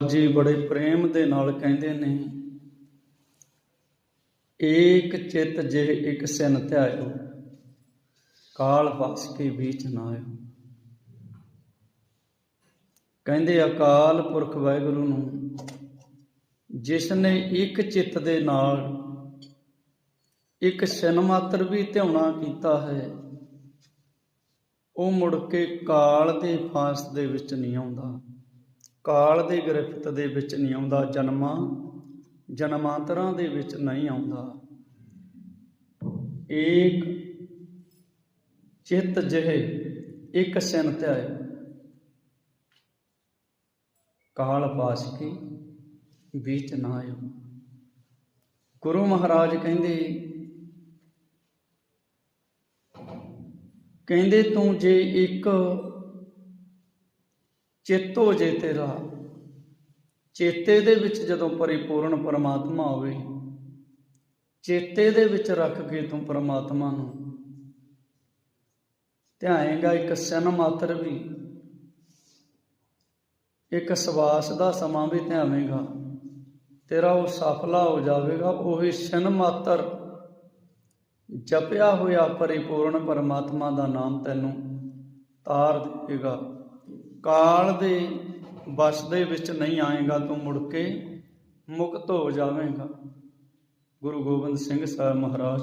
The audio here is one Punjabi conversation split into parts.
ਜੀ ਬੜੇ ਪ੍ਰੇਮ ਦੇ ਨਾਲ ਕਹਿੰਦੇ ਨੇ, ਏਕ ਚਿਤ ਜੇ ਇੱਕ ਸਿਨ ਧਿਆਇਓ, ਕਾਲ ਵਸ ਕੇ ਵਿੱਚ ਨਾ ਆਇਓ। ਕਹਿੰਦੇ ਅਕਾਲ ਪੁਰਖ ਵਾਹਿਗੁਰੂ ਨੂੰ ਜਿਸ ਨੇ ਇੱਕ ਚਿੱਤ ਦੇ ਨਾਲ ਇੱਕ ਸਿਨ ਮਾਤਰ ਵੀ ਧਿਆਉਣਾ ਕੀਤਾ ਹੈ, ਉਹ ਮੁੜ ਕੇ ਕਾਲ ਦੇ ਫਾਸ ਦੇ ਵਿੱਚ ਨਹੀਂ ਆਉਂਦਾ। ਕਾਲ ਦੇ ਗ੍ਰਿਫਤ ਦੇ ਵਿੱਚ ਨਹੀਂ ਆਉਂਦਾ, ਜਨਮਾਂ, ਜਨਮਾਂਤਰਾਂ ਦੇ ਵਿੱਚ ਨਹੀਂ ਆਉਂਦਾ। ਏਕ ਚਿੱਤ ਜਿਹੇ, ਇੱਕ ਸਿਨ ਧਿਆਏ। ਕਾਲ ਪਾਸ ਕੀ ਵਿੱਚ ਨਾ ਆਇਓ। ਗੁਰੂ ਮਹਾਰਾਜ ਕਹਿੰਦੇ ਕਹਿੰਦੇ ਤੂੰ ਜੇ ਇੱਕ ਚਿੱਤ ਹੋ ਜੇ ਤੇਰਾ ਚੇਤੇ ਦੇ ਵਿੱਚ ਜਦੋਂ ਪਰਿਪੂਰਨ ਪਰਮਾਤਮਾ ਹੋਵੇ, ਚੇਤੇ ਦੇ ਵਿੱਚ ਰੱਖ ਕੇ ਤੂੰ ਪਰਮਾਤਮਾ ਨੂੰ ਧਿਆਏਗਾ। ਇੱਕ ਸਨ ਮਾਤਰ ਵੀ, ਇੱਕ ਸਵਾਸ ਦਾ ਸਮਾਂ ਵੀ ਧਿਆਵੇਂਗਾ। ਤੇਰਾ ਉਹ ਸਫਲਾ ਹੋ ਜਾਵੇਗਾ। ਉਹੀ ਸਨ ਮਾਤਰ ਜਪਿਆ ਹੋਇਆ ਪਰਿਪੂਰਨ ਪਰਮਾਤਮਾ ਦਾ ਨਾਮ ਤੈਨੂੰ ਤਾਰ ਦੇਵੇਗਾ। ਕਾਲ ਦੇ ਵਸ ਦੇ ਵਿੱਚ ਨਹੀਂ ਆਏਗਾ ਤੂੰ ਮੁੜ ਕੇ, ਮੁਕਤ ਹੋ ਜਾਵੇਂਗਾ। ਗੁਰੂ ਗੋਬਿੰਦ ਸਿੰਘ ਸਾਹਿਬ ਮਹਾਰਾਜ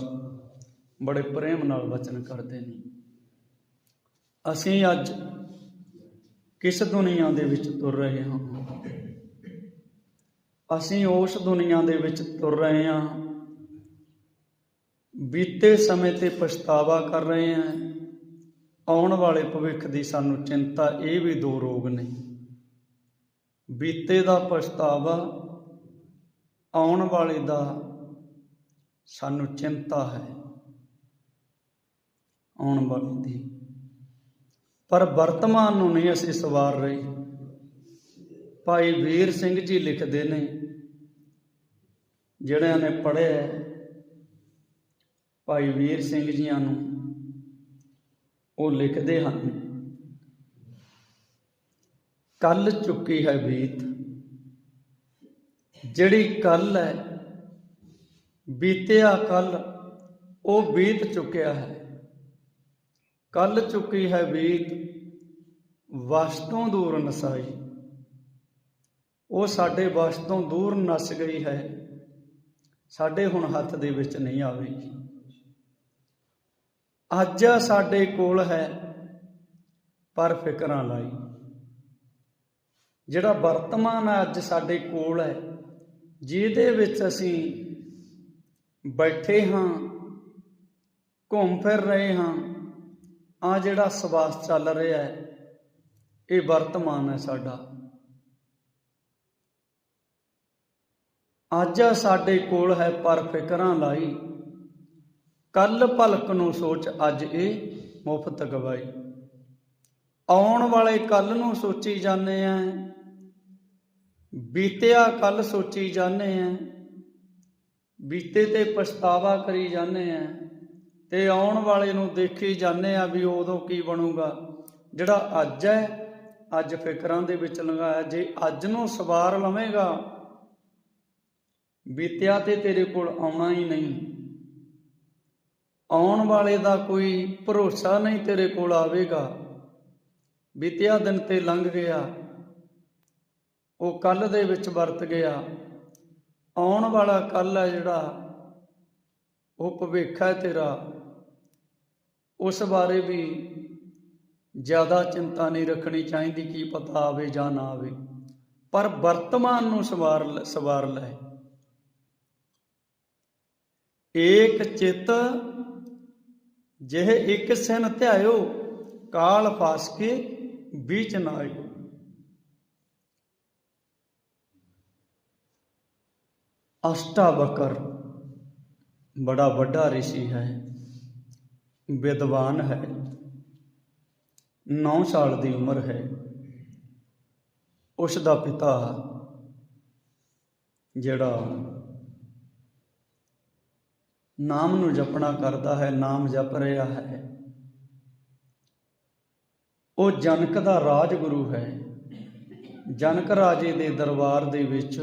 ਬੜੇ ਪ੍ਰੇਮ ਨਾਲ ਵਚਨ ਕਰਦੇ ਨੇ। ਅਸੀਂ ਅੱਜ ਕਿਸ ਦੁਨੀਆ ਦੇ ਵਿੱਚ ਤੁਰ ਰਹੇ ਹਾਂ? ਅਸੀਂ ਉਸ ਦੁਨੀਆ ਦੇ ਵਿੱਚ ਤੁਰ ਰਹੇ ਹਾਂ, ਬੀਤੇ ਸਮੇਂ ਤੇ ਪਛਤਾਵਾ ਕਰ ਰਹੇ ਹਾਂ ਆਉਣ ਵਾਲੇ ਭਵਿੱਖ ਦੀ ਸਾਨੂੰ ਚਿੰਤਾ, ਇਹ ਵੀ ਦੋ ਰੋਗ ਨੇ ਬੀਤੇ ਦਾ ਪਛਤਾਵਾ, ਆਉਣ ਵਾਲੇ ਦਾ ਸਾਨੂੰ ਚਿੰਤਾ ਹੈ, ਆਉਣ ਵਾਲੇ ਦੀ। ਪਰ ਵਰਤਮਾਨ ਨੂੰ ਨਹੀਂ ਅਸੀਂ ਸਵਾਰ ਰਹੇ। ਭਾਈ ਵੀਰ ਸਿੰਘ ਜੀ ਲਿਖਦੇ ਨੇ, ਜਿਹੜਿਆਂ ਨੇ ਪੜ੍ਹਿਆ ਭਾਈ ਵੀਰ ਸਿੰਘ ਜੀਆਂ ਨੂੰ ਉਹ ਲਿਖਦੇ ਹਨ। ਕੱਲ ਚੁੱਕੀ ਹੈ ਬੀਤ। ਜਿਹੜੀ ਕੱਲ ਹੈ, ਬੀਤਿਆ ਕੱਲ ਉਹ ਬੀਤ ਚੁੱਕਿਆ ਹੈ। ਕੱਲ ਚੁੱਕੀ ਹੈ ਬੀਤ ਵਸ ਤੋਂ ਦੂਰ ਨਸਾਈ। ਉਹ ਸਾਡੇ ਵਸ ਤੋਂ ਦੂਰ ਨਸ ਗਈ ਹੈ। ਸਾਡੇ ਹੁਣ ਹੱਥ ਦੇ ਵਿੱਚ ਨਹੀਂ ਆਵੇਗੀ। ਅੱਜ ਸਾਡੇ ਕੋਲ ਹੈ ਪਰ ਫਿਕਰਾਂ ਲਾਈ। ਜਿਹੜਾ ਵਰਤਮਾਨ ਅੱਜ ਸਾਡੇ ਕੋਲ ਹੈ, ਜਿਹਦੇ ਵਿੱਚ ਅਸੀਂ ਬੈਠੇ ਹਾਂ, ਘੁੰਮ ਫਿਰ ਰਹੇ ਹਾਂ, ਆ ਜਿਹੜਾ ਸਵਾਸ ਚੱਲ ਰਿਹਾ ਹੈ, ਇਹ ਵਰਤਮਾਨ ਹੈ ਸਾਡਾ। ਅੱਜ ਸਾਡੇ ਕੋਲ ਹੈ ਪਰ ਫਿਕਰਾਂ ਲਾਈ। ਕੱਲ ਭਲਕ ਨੂੰ ਸੋਚ ਅੱਜ ਇਹ ਮੁਫਤ ਗਵਾਈ ਆਉਣ ਵਾਲੇ ਕੱਲ ਨੂੰ ਸੋਚੀ ਜਾਂਦੇ ਆ। ਬੀਤਿਆ ਕੱਲ ਸੋਚੀ ਜਾਂਦੇ ਆ। ਬੀਤੇ ਤੇ ਪਛਤਾਵਾ ਕਰੀ ਜਾਂਦੇ ਆ। ਤੇ ਆਉਣ ਵਾਲੇ ਨੂੰ ਦੇਖੀ ਜਾਂਦੇ ਆ ਵੀ ਉਦੋਂ ਕੀ ਬਣੂਗਾ। ਜਿਹੜਾ ਅੱਜ ਹੈ, ਅੱਜ ਫਿਕਰਾਂ ਦੇ ਵਿੱਚ ਲੰਘਾਇਆ। ਜੇ ਅੱਜ ਨੂੰ ਸਵਾਰ ਲਵੇਂਗਾ, ਬੀਤਿਆ ਤੇ ਤੇਰੇ ਕੋਲ ਆਉਣਾ ਹੀ ਨਹੀਂ। ਆਉਣ ਵਾਲੇ ਦਾ ਕੋਈ ਭਰੋਸਾ ਨਹੀਂ ਤੇਰੇ ਕੋਲ ਆਵੇਗਾ। ਬੀਤਿਆ ਦਿਨ ਤੇ ਲੰਘ ਗਿਆ। ਉਹ ਕੱਲ ਦੇ ਵਿੱਚ ਵਰਤ ਗਿਆ। ਆਉਣ ਵਾਲਾ ਕੱਲ ਹੈ ਜਿਹੜਾ, ਉਹ ਭਵਿੱਖ ਹੈ ਤੇਰਾ। ਉਸ ਬਾਰੇ ਵੀ ਜ਼ਿਆਦਾ ਚਿੰਤਾ ਨਹੀਂ ਰੱਖਣੀ ਚਾਹੀਦੀ ਕੀ ਪਤਾ ਆਵੇ ਜਾਂ ਨਾ ਆਵੇ। ਪਰ ਵਰਤਮਾਨ ਨੂੰ ਸਵਾਰ ਲੈ- ਸਵਾਰ ਲੈ। ਏਕ ਚਿੱਤ ਜਿਹ ਇੱਕ ਸਿਨ ਧਿਆਇਓ, ਕਾਲ ਫਾਸਕੇ ਵਿੱਚ ਨਾ ਆਇਓ। ਅਸ਼ਟਾਵਕਰ, ਬੜਾ ਵੱਡਾ ઋષਿ ਹੈ, ਵਿਦਵਾਨ ਹੈ 9 ਸਾਲ ਦੀ ਉਮਰ ਹੈ ਉਸ ਦਾ ਪਿਤਾ, ਜਿਹੜਾ ਨਾਮ ਨੂੰ ਜਪਣਾ ਕਰਦਾ ਹੈ, ਨਾਮ ਜਪ ਰਿਹਾ ਹੈ। ਉਹ ਜਨਕ ਦਾ ਰਾਜਗੁਰੂ ਹੈ। ਜਨਕ ਰਾਜੇ ਦੇ ਦਰਬਾਰ ਦੇ ਵਿੱਚ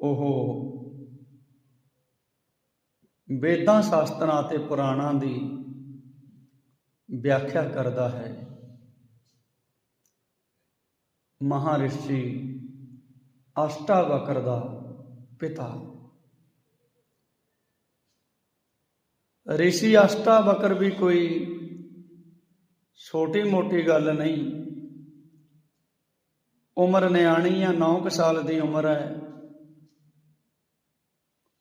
ਉਹ ਵੇਦਾਂ ਸ਼ਾਸਤਰਾਂ ਅਤੇ ਪੁਰਾਣਾਂ ਦੀ ਵਿਆਖਿਆ ਕਰਦਾ ਹੈ। ਮਹਾਰਿਸ਼ੀ ਅਸ਼ਟਾਵਕਰ ਦਾ ਪਿਤਾ। ਰਿਸ਼ੀ ਅਸ਼ਟਾਵਕਰ ਵੀ ਕੋਈ ਛੋਟੀ ਮੋਟੀ ਗੱਲ ਨਹੀਂ। ਉਮਰ ਨਿਆਣੀ ਆ 9 ਸਾਲ ਦੀ ਉਮਰ ਹੈ।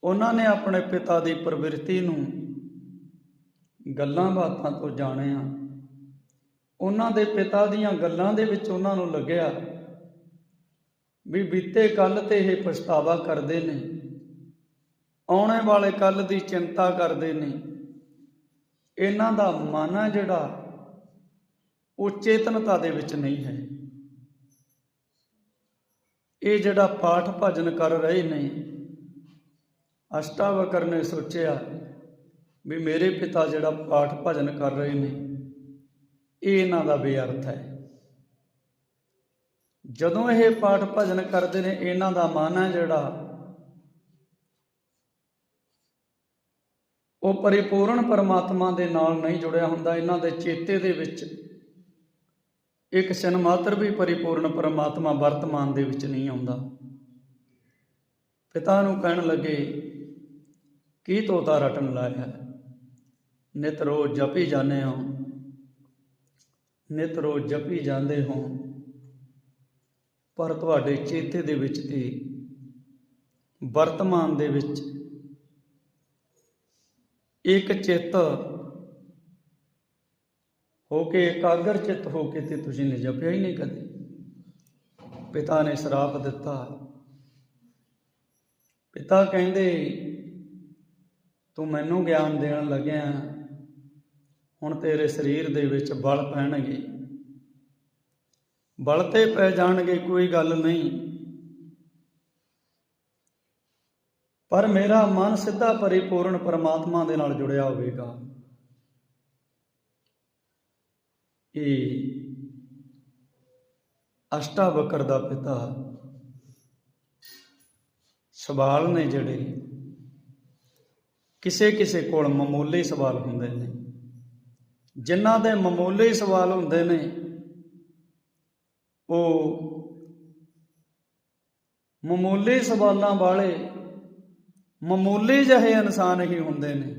ਉਹਨਾਂ ਨੇ ਆਪਣੇ ਪਿਤਾ ਦੀ ਪ੍ਰਵਿਰਤੀ ਨੂੰ ਗੱਲਾਂ ਬਾਤਾਂ ਤੋਂ ਜਾਣਿਆ। ਉਹਨਾਂ ਦੇ ਪਿਤਾ ਦੀਆਂ ਗੱਲਾਂ ਦੇ ਵਿੱਚ ਉਹਨਾਂ ਨੂੰ ਲੱਗਿਆ ਵੀ ਬੀਤੇ ਕੱਲ ਤੇ ਇਹ ਪਛਤਾਵਾ ਕਰਦੇ ਨੇ। ਆਉਣੇ ਵਾਲੇ ਕੱਲ ਦੀ ਚਿੰਤਾ ਕਰਦੇ ਨੇ। ਇਹਨਾਂ ਦਾ ਮਨ ਹੈ ਜਿਹੜਾ ਉਹ ਚੇਤਨਤਾ ਦੇ ਵਿੱਚ ਨਹੀਂ ਹੈ। ਇਹ ਜਿਹੜਾ ਪਾਠ ਭਜਨ ਕਰ ਰਹੇ ਨੇ, ਅਸ਼ਟਾਵਕਰ ਨੇ ਸੋਚਿਆ ਵੀ ਮੇਰੇ ਪਿਤਾ ਜਿਹੜਾ ਪਾਠ ਭਜਨ ਕਰ ਰਹੇ ਨੇ, ਇਹ ਇਹਨਾਂ ਦਾ ਬੇਅਰਥ ਹੈ। ਜਦੋਂ ਇਹ ਪਾਠ ਭਜਨ ਕਰਦੇ ਨੇ, ਇਹਨਾਂ ਦਾ ਮਨ ਹੈ ਜਿਹੜਾ ਉਹ ਪਰਿਪੂਰਨ ਪਰਮਾਤਮਾ ਦੇ ਨਾਲ ਨਹੀਂ ਜੁੜਿਆ ਹੁੰਦਾ, ਇਹਨਾਂ ਦੇ ਚੇਤੇ ਦੇ ਵਿੱਚ ਇੱਕ ਛਨ ਮਾਤਰ ਵੀ ਪਰਿਪੂਰਨ ਪਰਮਾਤਮਾ ਵਰਤਮਾਨ ਦੇ ਵਿੱਚ ਨਹੀਂ ਆਉਂਦਾ। ਪਿਤਾ ਨੂੰ ਕਹਿਣ ਲੱਗੇ, ਕੀ ਤੋਤਾ ਰਟਣ ਲਾਇਆ? ਨਿਤ ਰੋਜ਼ ਜਪੀ ਜਾਂਦੇ ਹੋ? ਨਿਤ ਰੋਜ਼ ਜਪੀ ਜਾਂਦੇ ਹੋ? ਪਰ ਤੁਹਾਡੇ ਚੇਤੇ ਦੇ ਵਿੱਚ ਤੇ ਵਰਤਮਾਨ ਦੇ ਵਿੱਚ ਇੱਕ ਚਿੱਤ ਹੋ ਕੇ ਇਕਾਗਰ ਚਿੱਤ ਹੋ ਕੇ ਤੇ ਤੁਸੀਂ ਨੇ ਜਪਿਆ ਹੀ ਨਹੀਂ ਕਦੇ। ਪਿਤਾ ਨੇ ਸਰਾਪ ਦਿੱਤਾ। ਪਿਤਾ ਕਹਿੰਦੇ, ਤੂੰ ਮੈਨੂੰ ਗਿਆਨ ਦੇਣ ਲੱਗਿਆ। ਹੁਣ ਤੇਰੇ ਸਰੀਰ ਦੇ ਵਿੱਚ ਬਲ ਪੈਣਗੇ। ਬਲ ਤੇ ਪੈ ਜਾਣਗੇ, ਕੋਈ ਗੱਲ ਨਹੀਂ। ਪਰ ਮੇਰਾ ਮਨ ਸਿੱਧਾ ਪਰਿਪੂਰਨ ਪਰਮਾਤਮਾ ਦੇ ਨਾਲ ਜੁੜਿਆ ਹੋਵੇਗਾ। ਇਹ ਅਸ਼ਟਾਵਕਰ ਦਾ ਪਿਤਾ, ਸਵਾਲ ਨੇ ਜਿਹੜੇ ਕਿਸੇ ਕਿਸੇ ਕੋਲ ਮਾਮੂਲੀ ਸਵਾਲ ਹੁੰਦੇ ਨੇ। ਜਿਨ੍ਹਾਂ ਦੇ ਮਾਮੂਲੀ ਸਵਾਲ ਹੁੰਦੇ ਨੇ, ਉਹ ਮਾਮੂਲੀ ਸਵਾਲਾਂ ਵਾਲੇ ਮਾਮੂਲੀ ਜਿਹੇ ਇਨਸਾਨ ਹੀ ਹੁੰਦੇ ਨੇ।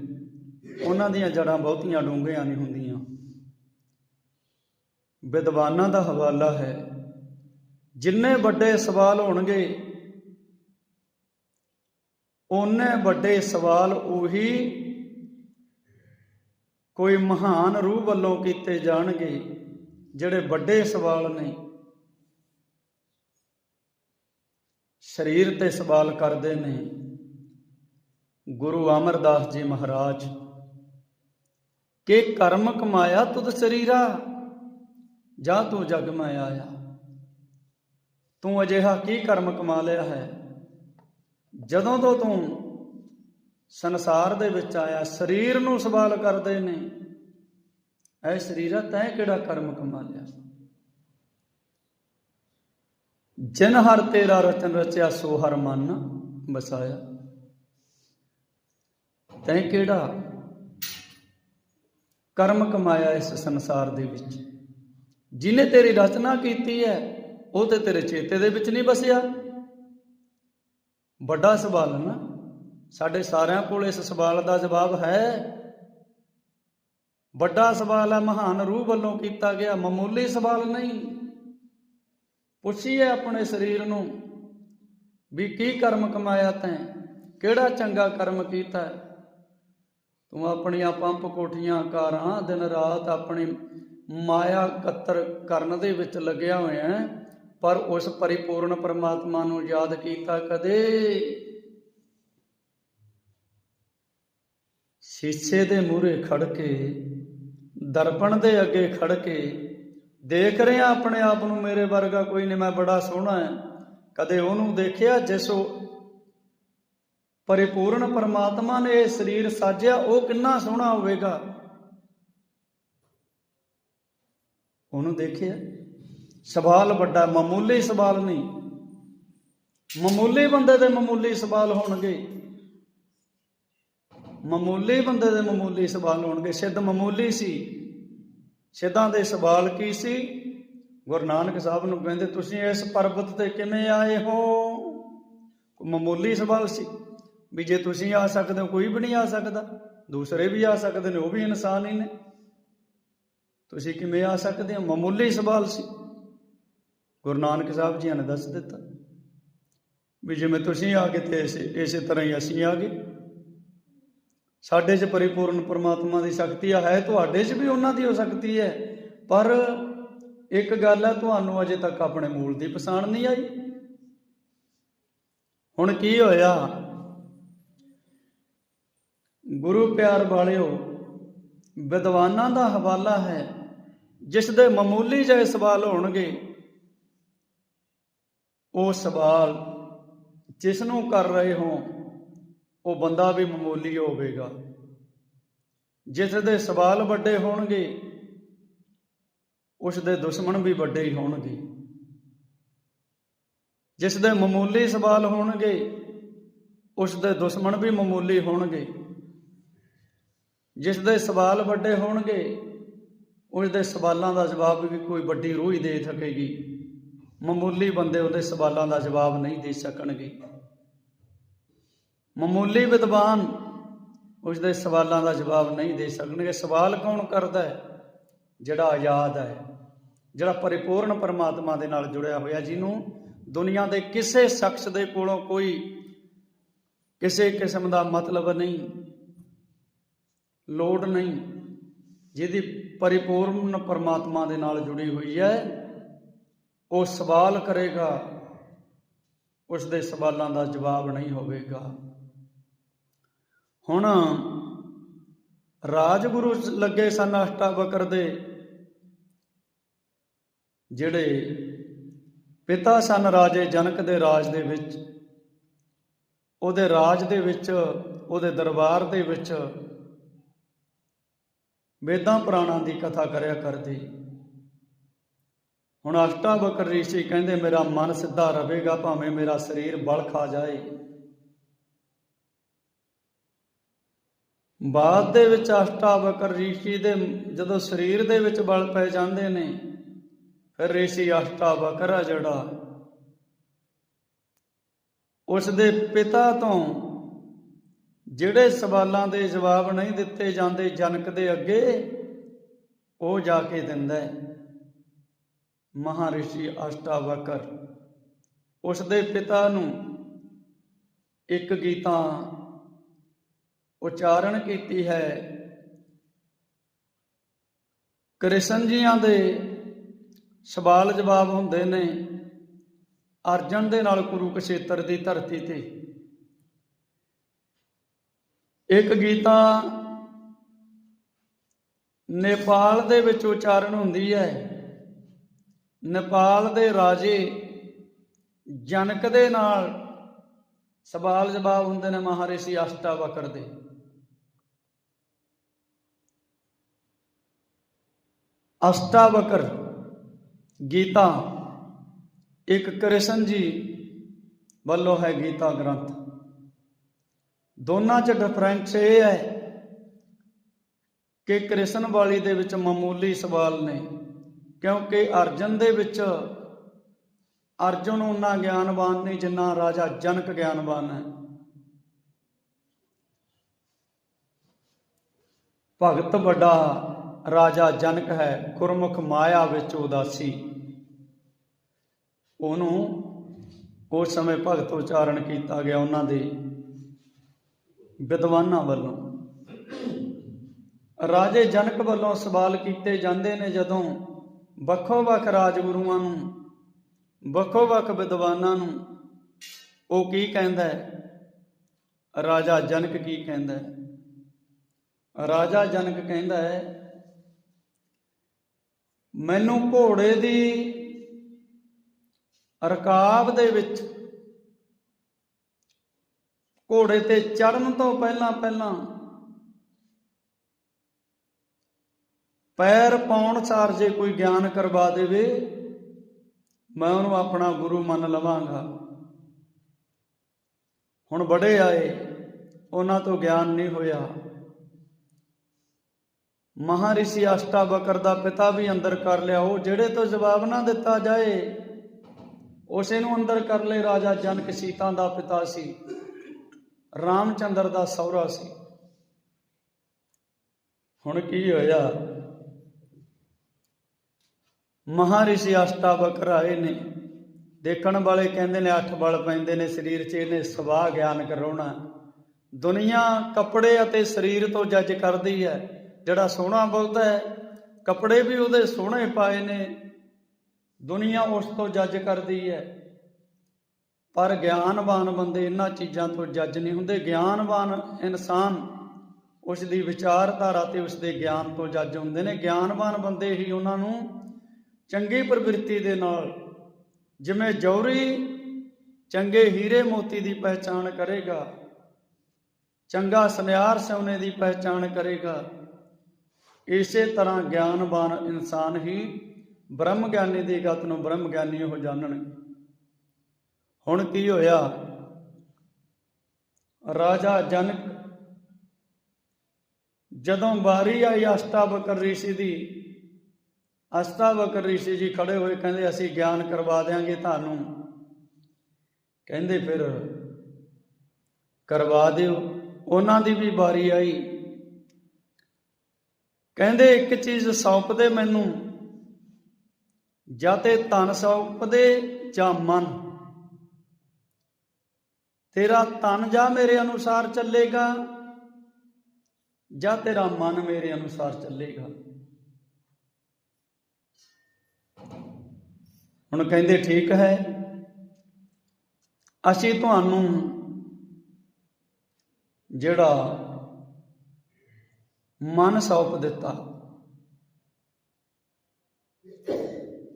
ਉਹਨਾਂ ਦੀਆਂ ਜੜਾਂ ਬਹੁਤੀਆਂ ਡੂੰਘੀਆਂ ਨਹੀਂ ਹੁੰਦੀਆਂ। ਵਿਦਵਾਨਾਂ ਦਾ ਹਵਾਲਾ ਹੈ, ਜਿੰਨੇ ਵੱਡੇ ਸਵਾਲ ਹੋਣਗੇ ਉਹਨੇ ਵੱਡੇ ਸਵਾਲ ਉਹੀ ਕੋਈ ਮਹਾਨ ਰੂਹ ਵੱਲੋਂ ਕੀਤੇ ਜਾਣਗੇ, ਜਿਹੜੇ ਵੱਡੇ ਸਵਾਲ ਨੇ। ਸਰੀਰ ਤੇ ਸਵਾਲ ਕਰਦੇ ਨੇ। ਗੁਰੂ ਅਮਰਦਾਸ ਜੀ ਮਹਾਰਾਜ, ਕਿ ਕਰਮ ਕਮਾਇਆ ਤੁਧ ਸਰੀਰਾ, ਜਾਂ ਤੂੰ ਜਗ ਮੈਂ ਆਇਆ? ਤੂੰ ਅਜਿਹਾ ਕੀ ਕਰਮ ਕਮਾ ਲਿਆ ਹੈ? ਜਦੋਂ ਤੋਂ ਤੂੰ ਸੰਸਾਰ ਦੇ ਵਿੱਚ ਆਇਆ, ਸਰੀਰ ਨੂੰ ਸਵਾਲ ਕਰਦੇ ਨੇ ਐ ਸਰੀਰਾ ਤੈਂ ਕਿਹੜਾ ਕਰਮ ਕਮਾ ਲਿਆ? ਜਿਨ ਹਰ ਤੇਰਾ ਰਚਨ ਰਚਿਆ, ਸੋ ਹਰ ਮਨ ਵਸਾਇਆ ਤੈਂ ਕਿਹੜਾ ਕਰਮ ਕਮਾਇਆ ਇਸ ਸੰਸਾਰ ਦੇ ਵਿੱਚ? ਜਿਨੇ ਤੇਰੀ ਰਚਨਾ ਕੀਤੀ ਹੈ, ਉਹ ਤੇ ਤੇਰੇ ਚੇਤੇ ਦੇ ਵਿੱਚ ਨਹੀਂ ਵਸਿਆ ਵੱਡਾ ਸਵਾਲ ਨਾ, ਸਾਡੇ ਸਾਰਿਆਂ ਕੋਲ ਇਸ ਸਵਾਲ ਦਾ ਜਵਾਬ ਹੈ। ਵੱਡਾ ਸਵਾਲ ਹੈ, ਮਹਾਨ ਰੂਹ ਵੱਲੋਂ ਕੀਤਾ ਗਿਆ, ਮਾਮੂਲੀ ਸਵਾਲ ਨਹੀਂ। ਪੁੱਛੀਏ ਆਪਣੇ ਸਰੀਰ ਨੂੰ ਵੀ ਕੀ ਕਰਮ ਕਮਾਇਆ ਤੈਂ, ਕਿਹੜਾ ਚੰਗਾ ਕਰਮ ਕੀਤਾ ਤੂੰ ਆਪਣੀਆਂ ਪੰਪ ਕੋਠੀਆਂ, ਕਾਰਾਂ, ਦਿਨ ਰਾਤ ਆਪਣੀ ਮਾਇਆ ਕਤਰ ਕਰਨ ਦੇ ਵਿੱਚ ਲੱਗਿਆ ਹੋਇਆ ਹੈ, ਪਰ ਉਸ ਪਰਿਪੂਰਨ ਪਰਮਾਤਮਾ ਨੂੰ ਯਾਦ ਕੀਤਾ ਕਦੇ? ਸ਼ੀਸ਼ੇ ਦੇ ਮੂਹਰੇ ਖੜ ਕੇ, ਦਰਪਣ ਦੇ ਅੱਗੇ ਖੜ ਕੇ, ਦੇਖ ਰਿਹਾ ਆਪਣੇ ਆਪ ਨੂੰ, ਮੇਰੇ ਵਰਗਾ ਕੋਈ ਨਹੀਂ ਮੈਂ ਬੜਾ ਸੋਹਣਾ ਹੈ। ਕਦੇ ਉਹਨੂੰ ਦੇਖਿਆ ਜਿਸ ਪਰਿਪੂਰਨ ਪਰਮਾਤਮਾ ਨੇ ਇਹ ਸਰੀਰ ਸਾਜਿਆ, ਉਹ ਕਿੰਨਾ ਸੋਹਣਾ ਹੋਵੇਗਾ? ਉਹਨੂੰ ਦੇਖਿਆ? ਸਵਾਲ ਵੱਡਾ, ਮਾਮੂਲੀ ਸਵਾਲ ਨਹੀਂ। ਮਾਮੂਲੀ ਬੰਦੇ ਦੇ ਮਾਮੂਲੀ ਸਵਾਲ ਹੋਣਗੇ। ਮਾਮੂਲੀ ਬੰਦੇ ਦੇ ਮਾਮੂਲੀ ਸਵਾਲ ਹੋਣਗੇ। ਸਿੱਧ ਮਾਮੂਲੀ ਸੀ। ਸਿੱਧਾਂ ਦੇ ਸਵਾਲ ਕੀ ਸੀ? ਗੁਰੂ ਨਾਨਕ ਸਾਹਿਬ ਨੂੰ ਕਹਿੰਦੇ, ਤੁਸੀਂ ਇਸ ਪਰਬਤ ਤੇ ਕਿਵੇਂ ਆਏ ਹੋ? ਮਾਮੂਲੀ ਸਵਾਲ ਸੀ। ਵੀ ਜੇ ਤੁਸੀਂ ਆ ਸਕਦੇ ਹੋ, ਕੋਈ ਵੀ ਨਹੀਂ ਆ ਸਕਦਾ। ਦੂਸਰੇ ਵੀ ਆ ਸਕਦੇ ਨੇ, ਉਹ ਵੀ ਇਨਸਾਨ ਹੀ ਨੇ। ਤੁਸੀਂ ਕਿਵੇਂ ਆ ਸਕਦੇ ਹੋ? ਮਾਮੂਲੀ ਸਵਾਲ ਸੀ। ਗੁਰੂ ਨਾਨਕ ਸਾਹਿਬ ਜੀ ਨੇ ਦੱਸ ਦਿੱਤਾ ਵੀ ਜਿਵੇਂ ਤੁਸੀਂ ਆ ਗਏ ਤੇ ਇਸੇ ਇਸੇ ਤਰ੍ਹਾਂ ਹੀ ਅਸੀਂ ਆ ਗਏ। ਸਾਡੇ 'ਚ ਪਰਿਪੂਰਨ ਪਰਮਾਤਮਾ ਦੀ ਸ਼ਕਤੀ ਆ, ਹੈ ਤੁਹਾਡੇ 'ਚ ਵੀ ਉਹਨਾਂ ਦੀ ਹੋ ਸਕਦੀ ਹੈ। ਪਰ ਇੱਕ ਗੱਲ ਹੈ ਤੁਹਾਨੂੰ ਅਜੇ ਤੱਕ ਆਪਣੇ ਮੂਲ ਦੀ ਪਛਾਣ ਨਹੀਂ ਆਈ। ਹੁਣ ਕੀ ਹੋਇਆ? ਗੁਰੂ ਪਿਆਰ ਵਾਲਿਓ, ਵਿਦਵਾਨਾਂ ਦਾ ਹਵਾਲਾ ਹੈ, ਜਿਸ ਦੇ ਮਾਮੂਲੀ ਜਿਹੇ ਸਵਾਲ ਹੋਣਗੇ, ਉਹ ਸਵਾਲ ਜਿਸ ਨੂੰ ਕਰ ਰਹੇ ਹੋ, ਉਹ ਬੰਦਾ ਵੀ ਮਾਮੂਲੀ ਹੋਵੇਗਾ। ਜਿਸ ਦੇ ਸਵਾਲ ਵੱਡੇ ਹੋਣਗੇ, ਉਸ ਦੇ ਦੁਸ਼ਮਣ ਵੀ ਵੱਡੇ ਹੀ ਹੋਣਗੇ। ਜਿਸ ਦੇ ਮਾਮੂਲੀ ਸਵਾਲ ਹੋਣਗੇ, ਉਸ ਦੇ ਦੁਸ਼ਮਣ ਵੀ ਮਾਮੂਲੀ ਹੋਣਗੇ। ਜਿਸ ਦੇ ਸਵਾਲ ਵੱਡੇ ਹੋਣਗੇ ਉਸ ਦੇ ਸਵਾਲਾਂ ਦਾ ਜਵਾਬ ਵੀ ਕੋਈ ਵੱਡੀ ਰੂਹ ਹੀ ਦੇ ਸਕੇਗੀ। ਮਾਮੂਲੀ ਬੰਦੇ ਉਹਦੇ ਸਵਾਲਾਂ ਦਾ ਜਵਾਬ ਨਹੀਂ ਦੇ ਸਕਣਗੇ। ਮਾਮੂਲੀ ਵਿਦਵਾਨ ਉਸ ਦੇ ਸਵਾਲਾਂ ਦਾ ਜਵਾਬ ਨਹੀਂ ਦੇ ਸਕਣਗੇ। ਸਵਾਲ ਕੌਣ ਕਰਦਾ ਹੈ? ਜਿਹੜਾ ਆਜ਼ਾਦ ਹੈ, ਜਿਹੜਾ ਪਰਿਪੂਰਨ ਪਰਮਾਤਮਾ ਦੇ ਨਾਲ ਜੁੜਿਆ ਹੋਇਆ, ਜਿਹਨੂੰ ਦੁਨੀਆ ਦੇ ਕਿਸੇ ਸ਼ਖਸ ਦੇ ਕੋਲੋਂ ਕੋਈ ਕਿਸੇ ਕਿਸਮ ਦਾ ਮਤਲਬ ਨਹੀਂ। ਲੋੜ ਨਹੀਂ। ਜਿਹਦੀ ਪਰਿਪੂਰਨ ਪਰਮਾਤਮਾ ਦੇ ਨਾਲ ਜੁੜੀ ਹੋਈ ਹੈ, ਉਹ ਸਵਾਲ ਕਰੇਗਾ ਉਸ ਦੇ ਸਵਾਲਾਂ ਦਾ ਜਵਾਬ ਨਹੀਂ ਹੋਵੇਗਾ। ਹੁਣ ਰਾਜਗੁਰੂ ਲੱਗੇ ਸਨ ਅਸ਼ਟਾਵਕਰ ਦੇ, ਜਿਹੜੇ ਪਿਤਾ ਸਨ ਰਾਜੇ ਜਨਕ ਦੇ ਰਾਜ ਦੇ ਵਿੱਚ, ਉਹਦੇ ਰਾਜ ਦੇ ਵਿੱਚ, ਉਹਦੇ ਦਰਬਾਰ ਦੇ ਵਿੱਚ ਵੇਦਾਂ ਪੁਰਾਣਾਂ ਦੀ ਕਥਾ ਕਰਿਆ ਕਰਦੀ। ਹੁਣ ਅਸ਼ਟਾ ਬਕਰ ਰਿਸ਼ੀ ਕਹਿੰਦੇ, ਮੇਰਾ ਮਨ ਸਿੱਧਾ ਰਹੇਗਾ ਭਾਵੇਂ ਮੇਰਾ ਸਰੀਰ ਬਲ ਖਾ ਜਾਏ। ਬਾਅਦ ਦੇ ਵਿੱਚ ਅਸ਼ਟਾ ਬਕਰ ਰਿਸ਼ੀ ਦੇ ਜਦੋਂ ਸਰੀਰ ਦੇ ਵਿੱਚ ਬਲ ਪੈ ਜਾਂਦੇ ਨੇ, ਫਿਰ ਰਿਸ਼ੀ ਅਸ਼ਟਾਵਕਰ ਆ ਜਿਹੜਾ। ਉਸ ਦੇ ਪਿਤਾ ਤੋਂ ਜਿਹੜੇ ਸਵਾਲਾਂ ਦੇ ਜਵਾਬ ਨਹੀਂ ਦਿੱਤੇ ਜਾਂਦੇ ਜਨਕ ਦੇ ਅੱਗੇ, ਉਹ ਜਾ ਕੇ ਦਿੰਦਾ ਹੈ। ਮਹਾਰਿਸ਼ੀ ਅਸ਼ਟਾਵਕਰ ਉਸ ਦੇ ਪਿਤਾ ਨੂੰ ਇੱਕ ਗੀਤਾ ਉਚਾਰਨ ਕੀਤੀ ਹੈ। ਕ੍ਰਿਸ਼ਨ ਜੀਆਂ ਦੇ ਸਵਾਲ ਜਵਾਬ ਹੁੰਦੇ ਨੇ ਅਰਜਨ ਦੇ ਨਾਲ ਕੁਰੂਕਸ਼ੇਤਰ ਦੀ ਧਰਤੀ ਤੇ। ਇੱਕ ਗੀਤਾ ਨੇਪਾਲ ਦੇ ਵਿੱਚ ਉਚਾਰਨ ਹੁੰਦੀ ਹੈ। ਨੇਪਾਲ ਦੇ ਰਾਜੇ ਜਨਕ ਦੇ ਨਾਲ ਸਵਾਲ ਜਵਾਬ ਹੁੰਦੇ ਨੇ ਮਹਾਰਿਸ਼ੀ ਅਸ਼ਟਾਵਕਰ ਦੇ। ਅਸ਼ਟਾਵਕਰ ਗੀਤਾ ਇੱਕ ਕ੍ਰਿਸ਼ਨ ਜੀ ਵੱਲੋਂ ਹੈ ਗੀਤਾ ਗ੍ਰੰਥ। ਦੋਨਾਂ 'ਚ ਡਿਫਰੈਂਸ ਇਹ ਹੈ ਕਿ ਕ੍ਰਿਸ਼ਨ ਵਾਲੀ ਦੇ ਵਿੱਚ ਮਾਮੂਲੀ ਸਵਾਲ ਨੇ, ਕਿਉਂਕਿ ਅਰਜਨ ਦੇ ਵਿੱਚ ਅਰਜੁਨ ਉਹਨਾਂ ਗਿਆਨਵਾਨ ਨਹੀਂ ਜਿੰਨਾ ਰਾਜਾ ਜਨਕ ਗਿਆਨਵਾਨ ਹੈ। ਭਗਤ ਵੱਡਾ ਰਾਜਾ ਜਨਕ ਹੈ, ਗੁਰਮੁਖ ਮਾਇਆ ਵਿੱਚ ਉਦਾਸੀ। ਉਹਨੂੰ ਉਸ ਸਮੇਂ ਭਗਤ ਉਚਾਰਨ ਕੀਤਾ ਗਿਆ ਉਹਨਾਂ ਦੇ। ਵਿਦਵਾਨਾਂ ਵੱਲੋਂ। ਰਾਜੇ ਜਨਕ ਵੱਲੋਂ ਸਵਾਲ ਕੀਤੇ ਜਾਂਦੇ ਨੇ ਜਦੋਂ ਵੱਖੋ ਵੱਖ ਰਾਜਗੁਰੂਆਂ ਨੂੰ ਵੱਖੋ ਵੱਖ ਵਿਦਵਾਨਾਂ ਨੂੰ ਉਹ ਕੀ ਕਹਿੰਦਾ ਹੈ? ਰਾਜਾ ਜਨਕ ਕੀ ਕਹਿੰਦਾ ਹੈ? ਰਾਜਾ ਜਨਕ ਕਹਿੰਦਾ ਹੈ, ਮੈਨੂੰ ਘੋੜੇ ਦੀ ਰਕਾਬ ਦੇ ਵਿੱਚ ਘੋੜੇ ਤੇ ਚੜਨ ਤੋਂ ਪਹਿਲਾਂ ਪਹਿਲਾਂ ਪੈਰ ਪਾਉਣ ਸਾਰ ਜੇ ਕੋਈ ਗਿਆਨ ਕਰਵਾ ਦੇਵੇ, ਮੈਂ ਉਹਨੂੰ ਆਪਣਾ ਗੁਰੂ ਮੰਨ ਲਵਾਂਗਾ। ਹੁਣ ਬੜੇ ਆਏ, ਉਹਨਾਂ ਤੋਂ ਗਿਆਨ ਨਹੀਂ ਹੋਇਆ। ਮਹਾਰਿਸ਼ੀ ਅਸ਼ਟਾਵਕਰ ਦਾ ਪਿਤਾ ਵੀ ਅੰਦਰ ਕਰ ਲਿਆ, ਉਹ ਜਿਹੜੇ ਤੋਂ ਜਵਾਬ ਨਾ ਦਿੱਤਾ ਜਾਏ, ਉਸੇ ਨੂੰ ਅੰਦਰ ਕਰ ਲੈ ਰਾਜਾ ਜਨਕ ਸੀਤਾ ਦਾ ਪਿਤਾ ਸੀ। ਰਾਮਚੰਦਰ ਦਾ ਸਹੁਰਾ ਸੀ। ਹੁਣ ਕੀ ਹੋਇਆ? ਮਹਾਰਿਸ਼ੀ ਅਸ਼ਟਾਵਕਰ ਆਏ ਨੇ ਦੇਖਣ ਵਾਲੇ ਕਹਿੰਦੇ ਨੇ ਅੱਠ ਬਲ ਪੈਂਦੇ ਨੇ, ਸਰੀਰ 'ਚ ਇਹਨੇ ਸਵਾਹ ਗਿਆਨ ਕਰਾਉਣਾ। ਦੁਨੀਆ ਕੱਪੜੇ ਅਤੇ ਸਰੀਰ ਤੋਂ ਜੱਜ ਕਰਦੀ ਹੈ, ਜਿਹੜਾ ਸੋਹਣਾ ਬੋਲਦਾ ਹੈ, ਕੱਪੜੇ ਵੀ ਉਹਦੇ ਸੋਹਣੇ ਪਾਏ ਨੇ। ਦੁਨੀਆ ਉਸ ਤੋਂ ਜੱਜ ਕਰਦੀ ਹੈ। ਪਰ ਗਿਆਨਵਾਨ ਬੰਦੇ ਇਹਨਾਂ ਚੀਜ਼ਾਂ ਤੋਂ ਜੱਜ ਨਹੀਂ ਹੁੰਦੇ। ਗਿਆਨਵਾਨ ਇਨਸਾਨ ਉਸ ਦੀ ਵਿਚਾਰਧਾਰਾ ਤੇ ਉਸ ਦੇ ਗਿਆਨ ਤੋਂ ਜੱਜ ਹੁੰਦੇ ਨੇ। ਗਿਆਨਵਾਨ ਬੰਦੇ ਹੀ ਉਹਨਾਂ ਨੂੰ ਚੰਗੀ ਪ੍ਰਵਿਰਤੀ ਦੇ ਨਾਲ ਜਿਵੇਂ ਜੌਹਰੀ ਚੰਗੇ ਹੀਰੇ ਮੋਤੀ ਦੀ ਪਹਿਚਾਣ ਕਰੇਗਾ, ਚੰਗਾ ਸੁਨਿਆਰ ਸੋਨੇ ਦੀ ਪਹਿਚਾਣ ਕਰੇਗਾ, ਇਸੇ ਤਰ੍ਹਾਂ ਗਿਆਨਵਾਨ ਇਨਸਾਨ ਹੀ ਬ੍ਰਹਮ ਗਿਆਨੀ ਦੀ ਗਤ ਨੂੰ ਬ੍ਰਹਮ ਗਿਆਨੀ ਹੋ ਜਾਣਨਗੇ। ਹੁਣ ਕੀ ਹੋਇਆ? ਰਾਜਾ ਜਨਕ ਜਦੋਂ ਵਾਰੀ ਆਈ ਅਸ਼ਟਾਵਕਰ ਰਿਸ਼ੀ ਦੀ ਅਸ਼ਟਾਵਕਰ ਰਿਸ਼ੀ ਜੀ ਖੜੇ ਹੋਏ ਕਹਿੰਦੇ, ਅਸੀਂ ਗਿਆਨ ਕਰਵਾ ਦੇਾਂਗੇ ਤੁਹਾਨੂੰ। ਕਹਿੰਦੇ ਫਿਰ, ਕਰਵਾ ਦਿਓ। ਉਹਨਾਂ ਦੀ ਵੀ ਵਾਰੀ ਆਈ। ਕਹਿੰਦੇ, ਇੱਕ ਚੀਜ਼ ਸੌਂਪ ਦੇ ਮੈਨੂੰ, ਜਾਂ ਤੇ ਤਨ ਸੌਂਪ ਦੇ ਜਾਂ ਮਨ। ਤੇਰਾ ਤਨ ਜਾਂ ਮੇਰੇ ਅਨੁਸਾਰ ਚੱਲੇਗਾ, ਜਾਂ ਤੇਰਾ ਮਨ ਮੇਰੇ ਅਨੁਸਾਰ ਚੱਲੇਗਾ। ਹੁਣ ਕਹਿੰਦੇ ਠੀਕ ਹੈ, ਅਸੀਂ ਤੁਹਾਨੂੰ ਜਿਹੜਾ ਮਨ ਸੌਂਪ ਦਿੱਤਾ,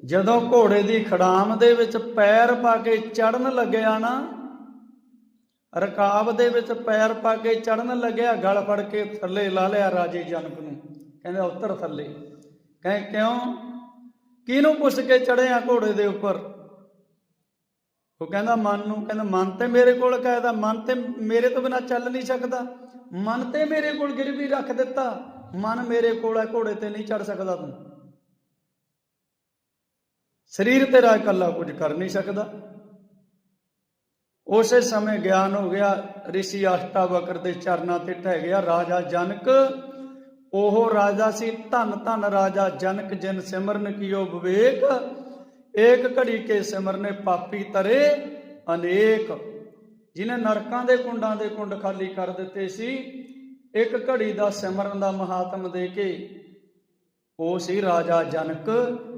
ਜਦੋਂ ਘੋੜੇ ਦੀ ਖੜਾਮ ਦੇ ਵਿੱਚ ਪੈਰ ਪਾ ਕੇ ਚੜਨ ਲੱਗਿਆ ਨਾ ਰਕਾਬ ਦੇ ਵਿੱਚ ਪੈਰ ਪਾ ਕੇ ਚੜਨ ਲੱਗਿਆ, ਗਲ ਫੜ ਕੇ ਥੱਲੇ ਲਾ ਲਿਆ ਰਾਜੇ ਜਨਕ ਨੂੰ। ਕਹਿੰਦਾ, ਉੱਤਰ ਥੱਲੇ। ਕਹੇ, ਕਿਉਂ? ਕਿਹਨੂੰ ਪੁੱਛ ਕੇ ਚੜਿਆ ਘੋੜੇ ਦੇ ਉੱਪਰ? ਉਹ ਕਹਿੰਦਾ, ਮਨ ਨੂੰ। ਕਹਿੰਦਾ, ਮਨ ਤੇ ਮੇਰੇ ਕੋਲ ਕਾਇਦਾ ਮਨ ਤੇ ਮੇਰੇ ਤੋਂ ਬਿਨਾ ਚੱਲ ਨਹੀਂ ਸਕਦਾ। ਮਨ ਤੇ ਮੇਰੇ ਕੋਲ ਗਿਰਵੀ ਰੱਖ ਦਿੱਤਾ। ਮਨ ਮੇਰੇ ਕੋਲ ਹੈ, ਘੋੜੇ ਤੇ ਨਹੀਂ ਚੜ ਸਕਦਾ ਤੂੰ। ਸਰੀਰ ਤੇਰਾ ਇਕੱਲਾ ਕੁਝ ਕਰ ਨਹੀਂ ਸਕਦਾ। ਉਸੇ ਸਮੇਂ ਗਿਆਨ ਹੋ ਗਿਆ ઋષਿ ਅਸ਼ਟਾਵਕਰ ਦੇ ਚਰਨਾਂ ਤੇ ਟਹਿ ਗਿਆ ਰਾਜਾ ਜਨਕ ਉਹ ਰਾਜਾ ਸੀ ਧੰਨ ਧੰਨ ਰਾਜਾ ਜਨਕ ਜਿਨ ਸਿਮਰਨ ਕੀਓ ਵਿਵੇਕ ਏਕ ਘੜੀ ਕੇ ਸਿਮਰਨੇ ਪਾਪੀ ਤਰੇ ਅਨੇਕ ਜਿਨੇ ਨਰਕਾਂ ਦੇ ਕੁੰਡਾਂ ਦੇ ਕੁੰਡ ਖਾਲੀ ਕਰ ਦਿੱਤੇ ਸੀ ਇੱਕ ਘੜੀ ਦਾ ਸਿਮਰਨ ਦਾ ਮਹਾਤਮ ਦੇ ਕੇ ਉਹ ਸੀ ਰਾਜਾ ਜਨਕ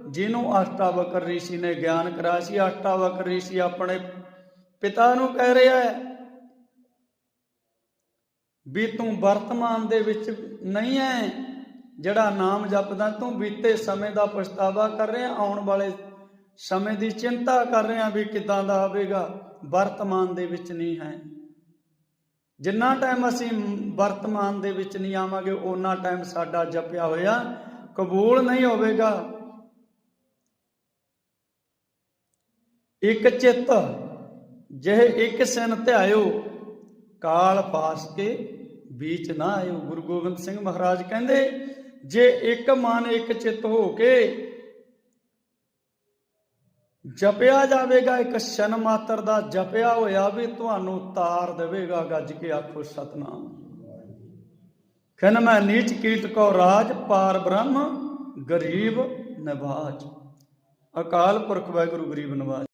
ਜਿਹਨੂੰ ਅਸ਼ਟਾਵਕਰ ઋષਿ ਨੇ ਗਿਆਨ ਕਰਾਇਆ ਸੀ ਅਸ਼ਟਾਵਕਰ ઋષਿ ਆਪਣੇ ਪਿਤਾ ਨੂੰ ਕਹਿ ਰਿਹਾ ਹੈ ਵੀ ਤੂੰ ਵਰਤਮਾਨ ਦੇ ਵਿੱਚ ਨਹੀਂ ਹੈ ਜਿਹੜਾ ਨਾਮ ਜਪਦਾ, ਤੂੰ ਬੀਤੇ ਸਮੇਂ ਦਾ ਪਛਤਾਵਾ ਕਰ ਰਿਹਾ, ਆਉਣ ਵਾਲੇ ਸਮੇਂ ਦੀ ਚਿੰਤਾ ਕਰ ਰਿਹਾ ਵੀ ਕਿਦਾਂ ਦਾ ਹੋਵੇਗਾ, ਵਰਤਮਾਨ ਦੇ ਵਿੱਚ ਨਹੀਂ ਹੈ। ਜਿੰਨਾ ਟਾਈਮ ਅਸੀਂ ਵਰਤਮਾਨ ਦੇ ਵਿੱਚ ਨਹੀਂ ਆਵਾਂਗੇ ਉਹਨਾਂ ਟਾਈਮ ਸਾਡਾ ਜਪਿਆ ਹੋਇਆ ਕਬੂਲ ਨਹੀਂ ਹੋਵੇਗਾ। ਇੱਕ ਚਿੱਤ ਜਿਹੇ ਇੱਕ ਸਿਨ ਧਿਆਇਓ, ਕਾਲ ਪਾਸ ਕੇ ਵਿੱਚ ਨਾ ਆਇਓ। ਗੁਰੂ ਗੋਬਿੰਦ ਸਿੰਘ ਮਹਾਰਾਜ ਕਹਿੰਦੇ, ਜੇ ਇੱਕ ਮਨ ਇੱਕ ਚਿੱਤ ਹੋ ਕੇ ਜਪਿਆ ਜਾਵੇਗਾ, ਇੱਕ ਸ਼ਨ ਮਾਤਰ ਦਾ ਜਪਿਆ ਹੋਇਆ ਵੀ ਤੁਹਾਨੂੰ ਤਾਰ ਦੇਵੇਗਾ, ਗੱਜ ਕੇ ਆਖੋ ਸਤਨਾਮ। ਖਨ ਮੈਂ ਨੀਚ ਕੀਟ ਕੋ ਰਾਜ, ਪਾਰ ਬ੍ਰਹਮ, ਗਰੀਬ, ਨਿਵਾਜ। ਅਕਾਲ ਪੁਰਖ ਵਾਹਿਗੁਰੂ, ਗਰੀਬ, ਨਿਵਾਜ।